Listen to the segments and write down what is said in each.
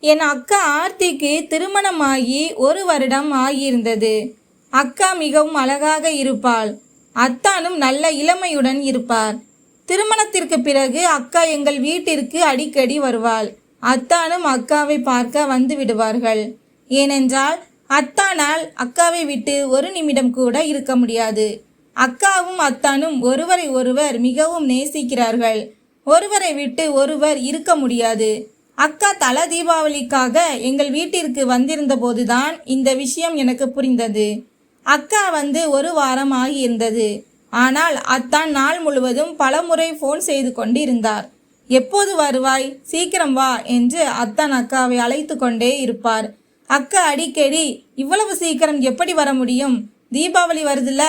என் அக்கா ஆர்த்திக்கு திருமணமாகி ஒரு வருடம் ஆகியிருந்தது. அக்கா மிகவும் அழகாக இருப்பாள். அத்தானும் நல்ல இளமையுடன் இருப்பார். திருமணத்திற்கு பிறகு அக்கா எங்கள் வீட்டிற்கு அடிக்கடி வருவாள். அத்தானும் அக்காவை பார்க்க வந்து விடுவார்கள். ஏனென்றால் அத்தானால் அக்காவை விட்டு ஒரு நிமிடம் கூட இருக்க முடியாது. அக்காவும் அத்தானும் ஒருவரை ஒருவர் மிகவும் நேசிக்கிறார்கள். ஒருவரை விட்டு ஒருவர் இருக்க முடியாது. அக்கா தல தீபாவளிக்காக எங்கள் வீட்டிற்கு வந்திருந்த போதுதான் இந்த விஷயம் எனக்கு புரிந்தது. அக்கா வந்து ஒரு வாரம் ஆகியிருந்தது ஆனால் அத்தான் நாள் முழுவதும் பலமுறை ஃபோன் செய்து கொண்டு இருந்தார் எப்போது வருவாய்? சீக்கிரம் வா என்று அத்தான் அக்காவை அழைத்து கொண்டே இருப்பார். அக்கா அடிக்கடி. இவ்வளவு சீக்கிரம் எப்படி வர முடியும்? தீபாவளி வருதுல்ல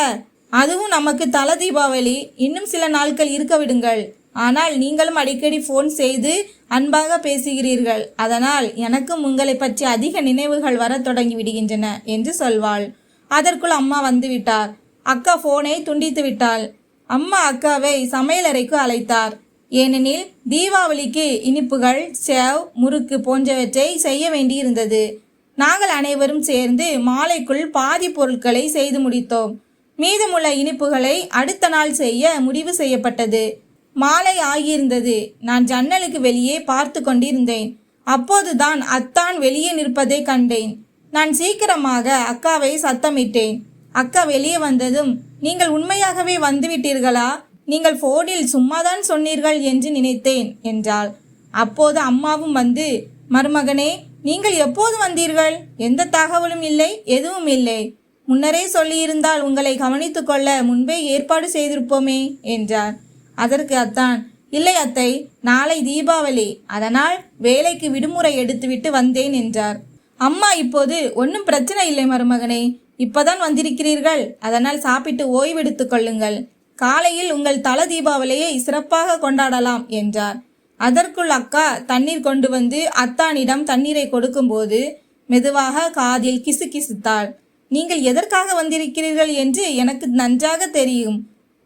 அதுவும் நமக்கு தல தீபாவளி. இன்னும் சில நாட்கள் இருக்க விடுங்கள். ஆனால் நீங்களும் அடிக்கடி ஃபோன் செய்து அன்பாக பேசுகிறீர்கள். அதனால் எனக்கும் உங்களை பற்றி அதிக நினைவுகள் வரத் தொடங்கி விடுகின்றன என்று சொல்வாள். அதற்குள் அம்மா வந்துவிட்டார். அக்கா ஃபோனை துண்டித்து விட்டாள். அம்மா அக்காவை சமையலறைக்கு அழைத்தார். ஏனெனில் தீபாவளிக்கு இனிப்புகள் சேவ் முறுக்கு போன்றவற்றை செய்ய வேண்டியிருந்தது. நாங்கள் அனைவரும் சேர்ந்து மாலைக்குள் பாதி பொருட்களை செய்து முடித்தோம். மீதமுள்ள இனிப்புகளை அடுத்த நாள் செய்ய முடிவு செய்யப்பட்டது. மாலை ஆகியிருந்தது. நான் ஜன்னலுக்கு வெளியே பார்த்து கொண்டிருந்தேன். அப்போதுதான் அத்தான் வெளியே நிற்பதை கண்டேன். நான் சீக்கிரமாக அக்காவை சத்தமிட்டேன். அக்கா வெளியே வந்ததும் நீங்கள் உண்மையாகவே வந்துவிட்டீர்களா? நீங்கள் போனில் சும்மாதான் சொன்னீர்கள் என்று நினைத்தேன் என்றாள். அப்போது அம்மாவும் வந்து மருமகனே நீங்கள் எப்போது வந்தீர்கள்? எந்த தகவலும் இல்லை எதுவும் இல்லை. முன்னரே சொல்லியிருந்தால் உங்களை கவனித்துக்கொள்ள முன்பே ஏற்பாடு செய்திருப்போமே என்றார். அதற்கு அத்தான் இல்லை அத்தை நாளை தீபாவளி அதனால் வேலைக்கு விடுமுறை எடுத்துவிட்டு வந்தேன் என்றார். அம்மா இப்போது ஒன்றும் பிரச்சனை இல்லை மருமகனே. இப்போதான் வந்திருக்கிறீர்கள். அதனால் சாப்பிட்டு ஓய்வெடுத்துக் கொள்ளுங்கள். காலையில் உங்கள் தல தீபாவளியை சிறப்பாக கொண்டாடலாம் என்றார். அதற்குள் அக்கா தண்ணீர் கொண்டு வந்து அத்தானிடம் தண்ணீரை கொடுக்கும்போது மெதுவாக காதில் கிசுகிசுத்தாள். நீங்கள் எதற்காக வந்திருக்கிறீர்கள் என்று எனக்கு நன்றாக தெரியும்.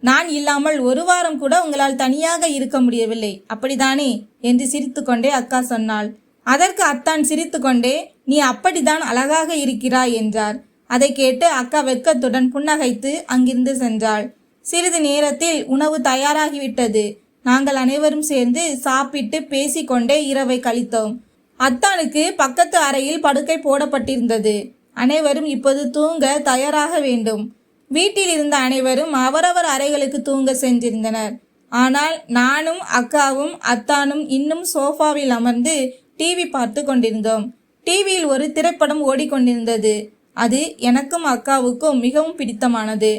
நான் இல்லாமல் ஒரு வாரம் கூட உங்களால் தனியாக இருக்க முடியவில்லை. அப்படிதானே என்று சிரித்துக்கொண்டே அக்கா சொன்னாள். அதற்கு அத்தான் சிரித்துக்கொண்டே நீ அப்படித்தான் அழகாக இருக்கிறாய் என்றார். அதை கேட்டு அக்கா வெட்கத்துடன் புன்னகைத்து அங்கிருந்து சென்றாள். சிறிது நேரத்தில் உணவு தயாராகிவிட்டது. நாங்கள் அனைவரும் சேர்ந்து சாப்பிட்டு பேசிக்கொண்டே இரவை கழித்தோம். அத்தானுக்கு பக்கத்து அறையில் படுக்கை போடப்பட்டிருந்தது. அனைவரும் இப்போது தூங்க தயாராக வேண்டும். வீட்டில் இருந்த அனைவரும் அவரவர் அறைகளுக்கு தூங்க சென்றிருந்தனர். ஆனால் நானும் அக்காவும் அத்தானும் இன்னும் சோஃபாவில் அமர்ந்து டிவி பார்த்து கொண்டிருந்தோம். டிவியில் ஒரு திரைப்படம் ஓடிக்கொண்டிருந்தது. அது எனக்கும் அக்காவுக்கும் மிகவும் பிடித்தமானது.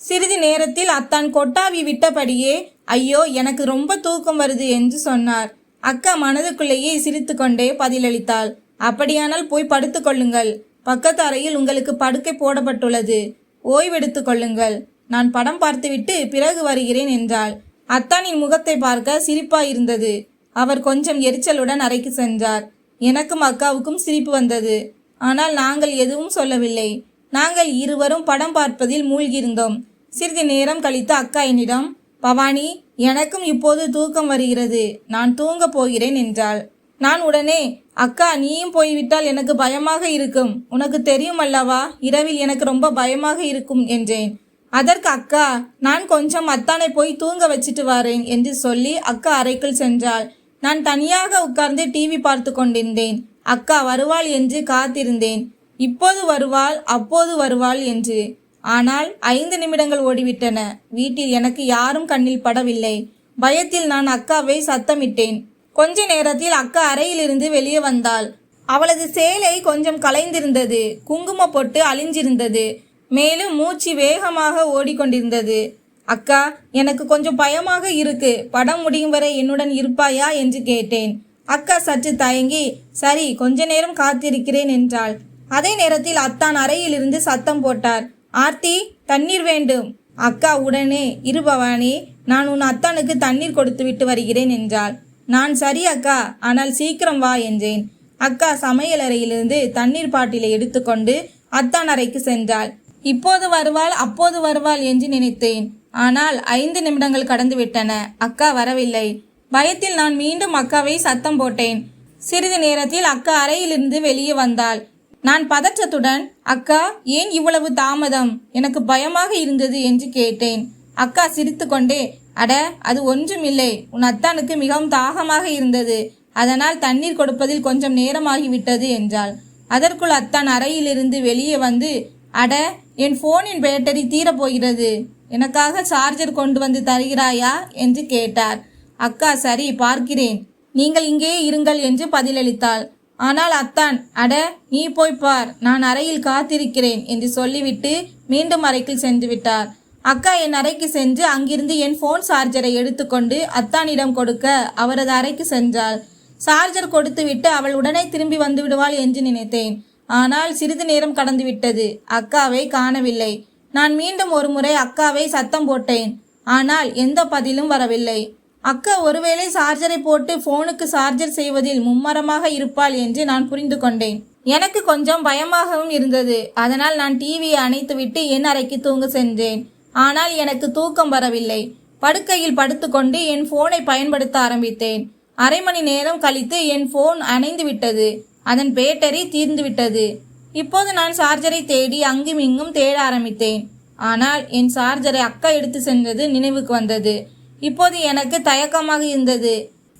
சிறிது நேரத்தில் அத்தான் கொட்டாவி விட்டபடியே ஐயோ எனக்கு ரொம்ப தூக்கம் வருது என்று சொன்னார். அக்கா மனதுக்குள்ளேயே சிரித்துக்கொண்டே பதிலளித்தாள். அப்படியானால் போய் படுத்துக்கொள்ளுங்கள் பக்கத்து அறையில் உங்களுக்கு படுக்கை போடப்பட்டுள்ளது. ஓய்வெடுத்து கொள்ளுங்கள். நான் படம் பார்த்துவிட்டு பிறகு வருகிறேன் என்றாள். அத்தானின் முகத்தை பார்க்க சிரிப்பாயிருந்தது. அவர் கொஞ்சம் எரிச்சலுடன் அறைக்கு சென்றார். எனக்கும் அக்காவுக்கும் சிரிப்பு வந்தது. ஆனால் நாங்கள் எதுவும் சொல்லவில்லை. நாங்கள் இருவரும் படம் பார்ப்பதில் மூழ்கியிருந்தோம். சிறிது நேரம் கழித்து அக்கா என்னிடம் பவானி எனக்கும் இப்போது தூக்கம் வருகிறது. நான் தூங்கப் போகிறேன் என்றாள். நான் உடனே அக்கா நீயும் போய்விட்டால் எனக்கு பயமாக இருக்கும். உனக்கு தெரியும் அல்லவா இரவில் எனக்கு ரொம்ப பயமாக இருக்கும் என்றேன். அதற்கு அக்கா நான் கொஞ்சம் அத்தானை போய் தூங்க வச்சிட்டு வரேன் என்று சொல்லி அக்கா அறைக்குள் சென்றாள். நான் தனியாக உட்கார்ந்து டிவி பார்த்து கொண்டிருந்தேன். அக்கா வருவாள் என்று காத்திருந்தேன். இப்போது வருவாள் அப்போது வருவாள் என்று. ஆனால் ஐந்து நிமிடங்கள் ஓடிவிட்டன. வீட்டில் எனக்கு யாரும் கண்ணில் படவில்லை. பயத்தில் நான் அக்காவை சத்தமிட்டேன். கொஞ்ச நேரத்தில் அக்கா அறையிலிருந்து வெளியே வந்தாள். அவளது சேலை கொஞ்சம் கலைந்திருந்தது. குங்கும பொட்டு அழிஞ்சிருந்தது. மேலும் மூச்சு வேகமாக ஓடிக்கொண்டிருந்தது. அக்கா எனக்கு கொஞ்சம் பயமாக இருக்கு. படம் முடியும் வரை என்னுடன் இருப்பாயா? என்று கேட்டேன். அக்கா சற்று தயங்கி சரி கொஞ்ச நேரம் காத்திருக்கிறேன் என்றாள். அதே நேரத்தில் அத்தான் அறையிலிருந்து சத்தம் போட்டார். ஆர்த்தி தண்ணீர் வேண்டும். அக்கா உடனே. இரு பவானி நான் உன் அத்தானுக்கு தண்ணீர் கொடுத்து விட்டு வருகிறேன் என்றாள். நான் சரி அக்கா. ஆனால் சீக்கிரம் வா என்றேன். அக்கா சமையலறையிலிருந்து தண்ணீர் பாட்டிலை எடுத்துக்கொண்டு அத்தான் அறைக்கு சென்றாள். இப்போது வருவாள் அப்போது வருவாள் என்று நினைத்தேன். ஆனால் ஐந்து நிமிடங்கள் கடந்து விட்டன. அக்கா வரவில்லை. பயத்தில் நான் மீண்டும் அக்காவை சத்தம் போட்டேன். சிறிது நேரத்தில் அக்கா அறையிலிருந்து வெளியே வந்தாள். நான் பதற்றத்துடன் அக்கா ஏன் இவ்வளவு தாமதம்? எனக்கு பயமாக இருந்தது என்று கேட்டேன். அக்கா சிரித்துக்கொண்டே அட அது ஒன்றுமில்லை. உன் அத்தானுக்கு மிகவும் தாகமாக இருந்தது. அதனால் தண்ணீர் கொடுப்பதில் கொஞ்சம் நேரமாகிவிட்டது என்றாள். அதற்குள் அத்தான் அறையிலிருந்து வெளியே வந்து அட என் போனின் பேட்டரி தீரப்போகிறது எனக்காக சார்ஜர் கொண்டு வந்து தருகிறாயா? என்று கேட்டார். அக்கா சரி பார்க்கிறேன். நீங்கள் இங்கேயே இருங்கள் என்று பதிலளித்தாள். ஆனால் அத்தான் அட நீ போய் பார். நான் அறையில் காத்திருக்கிறேன் என்று சொல்லிவிட்டு மீண்டும் அறைக்குள் சென்று விட்டார். அக்கா என் அறைக்கு சென்று அங்கிருந்து என் ஃபோன் சார்ஜரை எடுத்துக்கொண்டு அத்தானிடம் கொடுக்க அவரது அறைக்கு சென்றாள். சார்ஜர் கொடுத்துவிட்டு அவள் உடனே திரும்பி வந்து விடுவாள் என்று நினைத்தேன். ஆனால் சிறிது நேரம் கடந்துவிட்டது அக்காவை காணவில்லை. நான் மீண்டும் ஒரு முறை அக்காவை சத்தம் போட்டேன். ஆனால் எந்த பதிலும் வரவில்லை. அக்கா ஒருவேளை சார்ஜரை போட்டு போனுக்கு சார்ஜர் செய்வதில் மும்மரமாக இருப்பாள் என்று நான் புரிந்து கொண்டேன். எனக்கு கொஞ்சம் பயமாகவும் இருந்தது. அதனால் நான் டிவியை அணைத்துவிட்டு என் அறைக்கு தூங்க சென்றேன். ஆனால் எனக்கு தூக்கம் வரவில்லை. படுக்கையில் படுத்துக்கொண்டு என் போனை பயன்படுத்த ஆரம்பித்தேன். அரை மணி நேரம் கழித்து என் போன் அணைந்து விட்டது. அதன் பேட்டரி தீர்ந்து விட்டது. இப்போது நான் சார்ஜரை தேடி அங்கும் இங்கும் தேட ஆரம்பித்தேன். ஆனால் என் சார்ஜரை அக்கா எடுத்து சென்றது நினைவுக்கு வந்தது. இப்போது எனக்கு தயக்கமாக இருந்தது.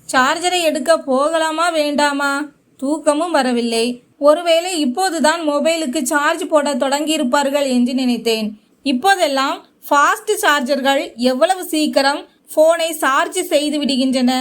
சார்ஜரை எடுக்க போகலாமா வேண்டாமா? தூக்கமும் வரவில்லை. ஒருவேளை இப்போதுதான் மொபைலுக்கு சார்ஜ் போட தொடங்கியிருப்பார்கள் என்று நினைத்தேன். இப்போதெல்லாம் ஃபாஸ்ட் சார்ஜர்கள் எவ்வளவு சீக்கிரம் ஃபோனை சார்ஜ் செய்து விடுகின்றன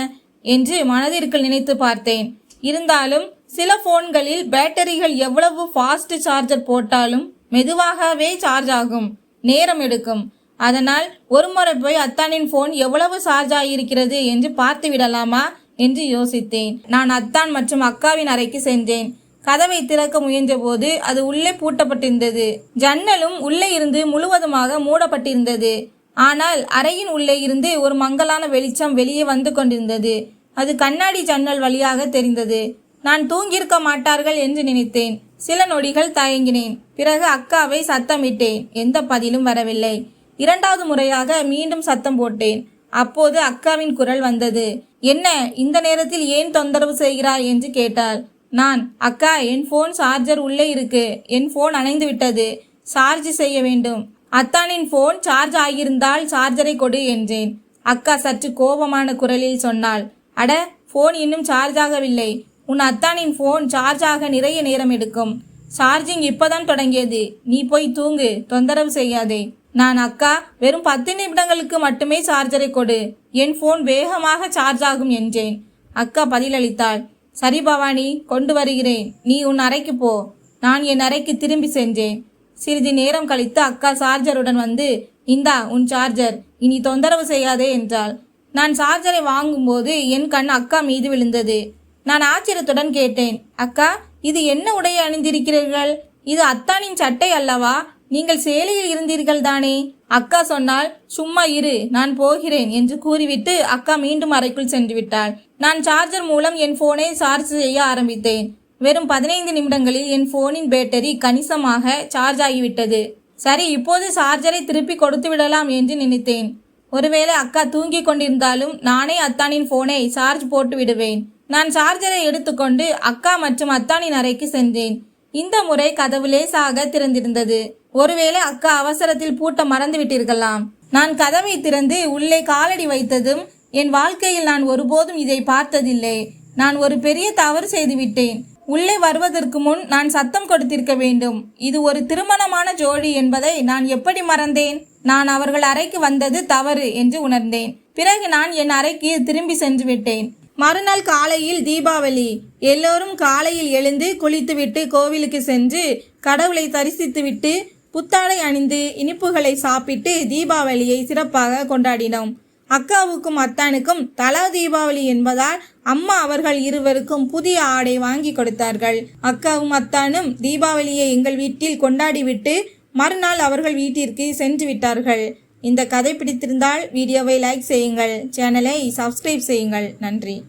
என்று மனதிற்குள் நினைத்து பார்த்தேன். இருந்தாலும் சில ஃபோன்களில் பேட்டரிகள் எவ்வளவு ஃபாஸ்ட் சார்ஜர் போட்டாலும் மெதுவாகவே சார்ஜ் ஆகும் நேரம் எடுக்கும். அதனால் ஒரு முறை போய் அத்தானின் ஃபோன் எவ்வளவு சார்ஜ் ஆகியிருக்கிறது என்று பார்த்து விடலாமா என்று யோசித்தேன். நான் அத்தான் மற்றும் அக்காவின் அறைக்கு சென்றேன். கதவை திறக்க முயன்றபோது அது உள்ளே பூட்டப்பட்டிருந்தது. ஜன்னலும் உள்ளே இருந்து முழுவதுமாக மூடப்பட்டிருந்தது. ஆனால் அறையின் உள்ளே இருந்து ஒரு மங்கலான வெளிச்சம் வெளியே வந்து கொண்டிருந்தது. அது கண்ணாடி ஜன்னல் வழியாக தெரிந்தது. நான் தூங்கியிருக்க மாட்டார்கள் என்று நினைத்தேன். சில நொடிகள் தயங்கினேன். பிறகு அக்காவை சத்தமிட்டேன். எந்த பதிலும் வரவில்லை. இரண்டாவது முறையாக மீண்டும் சத்தம் போட்டேன். அப்போது அக்காவின் குரல் வந்தது. என்ன இந்த நேரத்தில் ஏன் தொந்தரவு செய்கிறாய்? என்று கேட்டாள். நான் அக்கா என் ஃபோன் சார்ஜர் உள்ளே இருக்கு. என் ஃபோன் அணைந்து விட்டது. சார்ஜ் செய்ய வேண்டும். அத்தானின் ஃபோன் சார்ஜ் ஆகியிருந்தால் சார்ஜரை கொடு என்றேன். அக்கா சற்று கோபமான குரலில் சொன்னாள். அட ஃபோன் இன்னும் சார்ஜ் ஆகவில்லை. உன் அத்தானின் ஃபோன் சார்ஜ் ஆக நிறைய நேரம் எடுக்கும். சார்ஜிங் இப்போதான் தொடங்கியது. நீ போய் தூங்கு. தொந்தரவு செய்யாதே. நான் அக்கா வெறும் பத்து நிமிடங்களுக்கு மட்டுமே சார்ஜரை கொடு. என் ஃபோன் வேகமாக சார்ஜ் ஆகும் என்றேன். அக்கா பதிலளித்தாள். சரி பவானி கொண்டு வருகிறேன். நீ உன் அறைக்கு போ. நான் என் அறைக்கு திரும்பி சென்றேன். சிறிது நேரம் கழித்து அக்கா சார்ஜருடன் வந்து இந்தா உன் சார்ஜர். இனி தொந்தரவு செய்யாதே என்றாள். நான் சார்ஜரை வாங்கும்போது என் கண் அக்கா மீது விழுந்தது. நான் ஆச்சரியத்துடன் கேட்டேன் அக்கா இது என்ன உடை அணிந்திருக்கிறீர்கள்? இது அத்தானின் சட்டை அல்லவா? நீங்கள் சேலையில் இருந்தீர்கள் தானே அக்கா சொன்னால் சும்மா இரு நான் போகிறேன் என்று கூறிவிட்டு அக்கா மீண்டும் அறைக்குள் சென்று விட்டாள். நான் சார்ஜர் மூலம் என் போனை சார்ஜ் செய்ய ஆரம்பித்தேன். வெறும் பதினைந்து நிமிடங்களில் என் போனின் பேட்டரி கணிசமாக சார்ஜ் ஆகிவிட்டது. சரி இப்போது சார்ஜரை திருப்பி கொடுத்து விடலாம் என்று நினைத்தேன். ஒருவேளை அக்கா தூங்கிக் கொண்டிருந்தாலும் நானே அத்தானின் போனை சார்ஜ் போட்டு விடுவேன். நான் சார்ஜரை எடுத்துக்கொண்டு அக்கா மற்றும் அத்தானின் அறைக்கு சென்றேன். இந்த முறை கதவு லேசாக திறந்திருந்தது. ஒருவேளை அக்கா அவசரத்தில் பூட்ட மறந்து விட்டிருக்கலாம் நான் கதவை திறந்து உள்ளே காலடி வைத்ததும் என் வாழ்க்கையில் நான் ஒருபோதும் இதை பார்த்ததில்லை. நான் ஒரு பெரிய தவறு செய்துவிட்டேன். உள்ளே வருவதற்கு முன் நான் சத்தம் கொடுத்திருக்க வேண்டும். இது ஒரு திருமணமான ஜோடி என்பதை நான் எப்படி மறந்தேன்? நான் அவர்கள் அறைக்கு வந்தது தவறு என்று உணர்ந்தேன். பிறகு நான் என் அறைக்கு திரும்பி சென்று விட்டேன். மறுநாள் காலையில் தீபாவளி. எல்லோரும் காலையில் எழுந்து குளித்துவிட்டு கோவிலுக்கு சென்று கடவுளை தரிசித்துவிட்டு புத்தாடை அணிந்து இனிப்புகளை சாப்பிட்டு தீபாவளியை சிறப்பாக கொண்டாடினோம். அக்காவுக்கும் அத்தானுக்கும் தலா தீபாவளி என்பதால் அம்மா அவர்கள் இருவருக்கும் புதிய ஆடை வாங்கி கொடுத்தார்கள். அக்காவும் அத்தானும் தீபாவளியை எங்கள் வீட்டில் கொண்டாடிவிட்டு மறுநாள் அவர்கள் வீட்டிற்கு சென்று விட்டார்கள். இந்த கதை பிடித்திருந்தால் வீடியோவை லைக் செய்யுங்கள். சேனலை சப்ஸ்கிரைப் செய்யுங்கள். நன்றி.